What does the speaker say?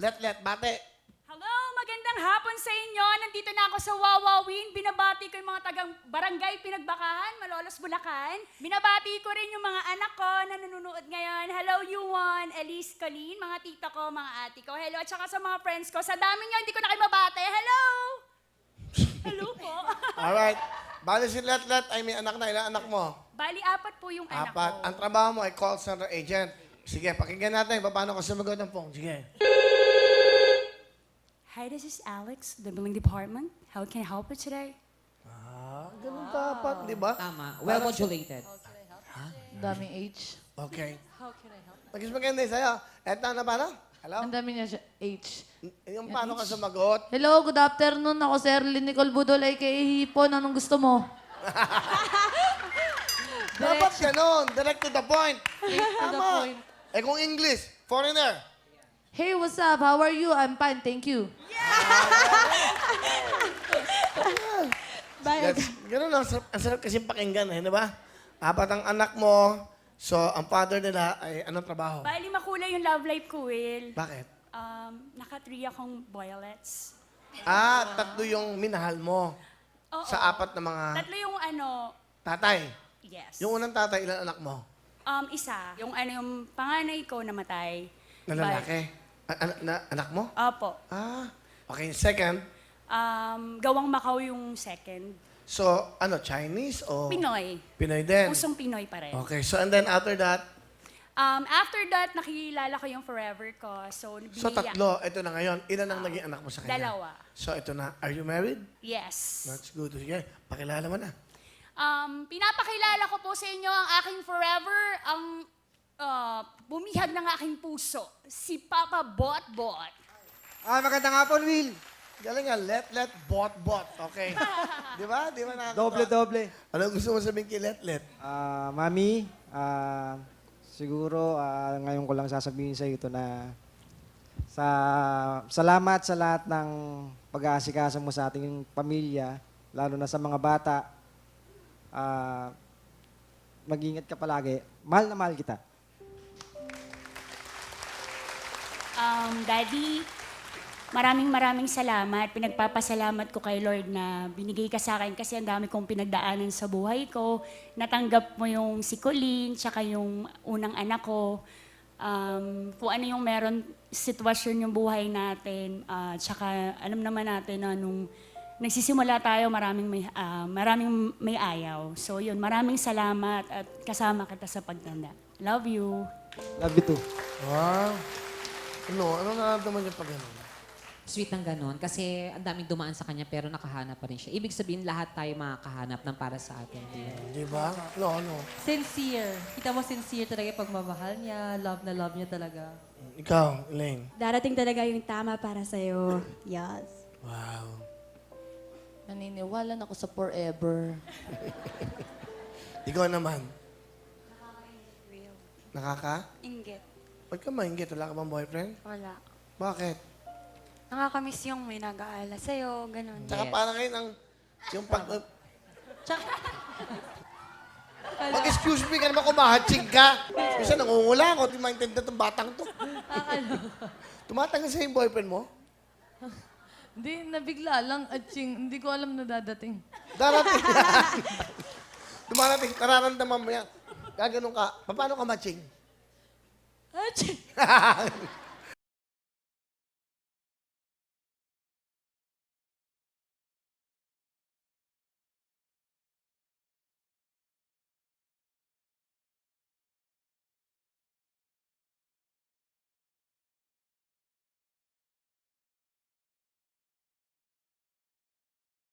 Let, let, bate. Hello, magandang hapon sa inyo. Nandito na ako sa Wawawin. Binabati ko yung mga tagang barangay Pinagbakahan, Malolos, Bulacan. Binabati ko rin yung mga anak ko na nanonood ngayon. Hello, Yuan, Elise, Colleen, mga tita ko, mga ate ko. Hello, at saka sa mga friends ko. Sa dami nyo, hindi ko na kayo mabate. Hello! Hello po. Alright. Bale si Let, let ay may anak na. Ilang anak mo? Bali, apat po yung anak Apat. ko. Ang trabaho mo ay call center agent. Sige, pakinggan natin. Paano ka sumagot ng phone? Sige. Hi, this is Alex, the billing department. How can I help you today? Ah, ganun dapat, di ba? Tama. Well modulated. Daming H. Okay. How can I help? Nagis maganda sa'yo. Eto, na paano? Hello? Ang dami niya siya. H. Yung paano ka sumagot? Hello, good afternoon. Ako si Erlyn Nicole Budol, aka Hipon. Anong gusto mo? Dapat ganun. Direct to the point. to the Tama. point. Eh kung English, foreigner. Hey, what's up? How are you? I'm fine, thank you. That's, ganun ang sarap, ang sarap kasi pakinggan eh, di ba? Apat ang anak mo. So, ang father nila ay anong trabaho? Bali, makulay yung love life ko, Will. Bakit? Um, naka-three akong boylets. Ah, tatlo yung minahal mo Oo. sa apat na mga Tatlo yung ano, tatay. yes. Yung unang tatay, ilan anak mo? Um, isa. Yung ano, yung panganay ko namatay. Na lalaki? A- anak, na, anak mo? Opo. Ah, okay. Second, Um, gawang Macau yung second. so ano, Chinese o? Pinoy. Pinoy din. Pusong Pinoy pa rin. Okay, so and then after that, Um, after that, nakilala ko yung forever ko. So, so biniya- tatlo, ito na ngayon. Ilan ang naging anak mo sa kanya? Dalawa. So ito na, are you married? Yes. That's good. Sige, pakilala mo na. Um, pinapakilala ko po sa inyo ang aking forever, ang uh, bumihag ng aking puso, si Papa Bot Bot. Ah, magandang hapon, Will. Galing nga, let, let, bot, bot. Okay. Di ba? Di ba nakakatawa? Doble, doble. Ano gusto mo sabihin kay let, let? Ah, mami, ah, siguro ah, ngayon ko lang sasabihin sa ito na sa salamat sa lahat ng pag-aasikaso mo sa ating pamilya, lalo na sa mga bata. Ah, mag-ingat ka palagi. Mahal na mahal kita. Um, Daddy, maraming maraming salamat. Pinagpapasalamat ko kay Lord na binigay ka sa akin kasi ang dami kong pinagdaanan sa buhay ko. Natanggap mo yung si Colleen, tsaka yung unang anak ko. Um, kung ano yung meron sitwasyon yung buhay natin. ah, tsaka alam naman natin na nung nagsisimula tayo, maraming may, ah, maraming may ayaw. So yun, maraming salamat at kasama kita sa pagtanda. Love you. Love you too. Wow. Ano? Ano nararamdaman niya pag gano'n? Sweet ng ganon. Kasi ang daming dumaan sa kanya pero nakahanap pa rin siya. Ibig sabihin lahat tayo makakahanap ng para sa atin. Di ba? Ano, ano? Sincere. Kita mo sincere talaga yung pagmamahal niya. Love na love niya talaga. Ikaw, Elaine. Darating talaga yung tama para sa'yo. Yes. Wow. Naniniwala na ako sa forever. Ikaw naman. Nakaka? Inggit. Ba't ka maingit? Wala ka bang boyfriend? Wala. Bakit? Nakakamiss yung may nag-aala sa'yo, ganun. Tsaka Yes. parang ngayon ang... Yung pag... Tsaka, Mag-excuse me ka naman kumahatsing ka. Kasi nangungula ako. Di maintindihan itong batang to. Tumatanggal sa yung boyfriend mo? Hindi, nabigla lang. Atching, hindi ko alam na dadating. Darating. Dumarating. Nararamdaman mo yan. Gaganon ka. Paano ka matching? Aching!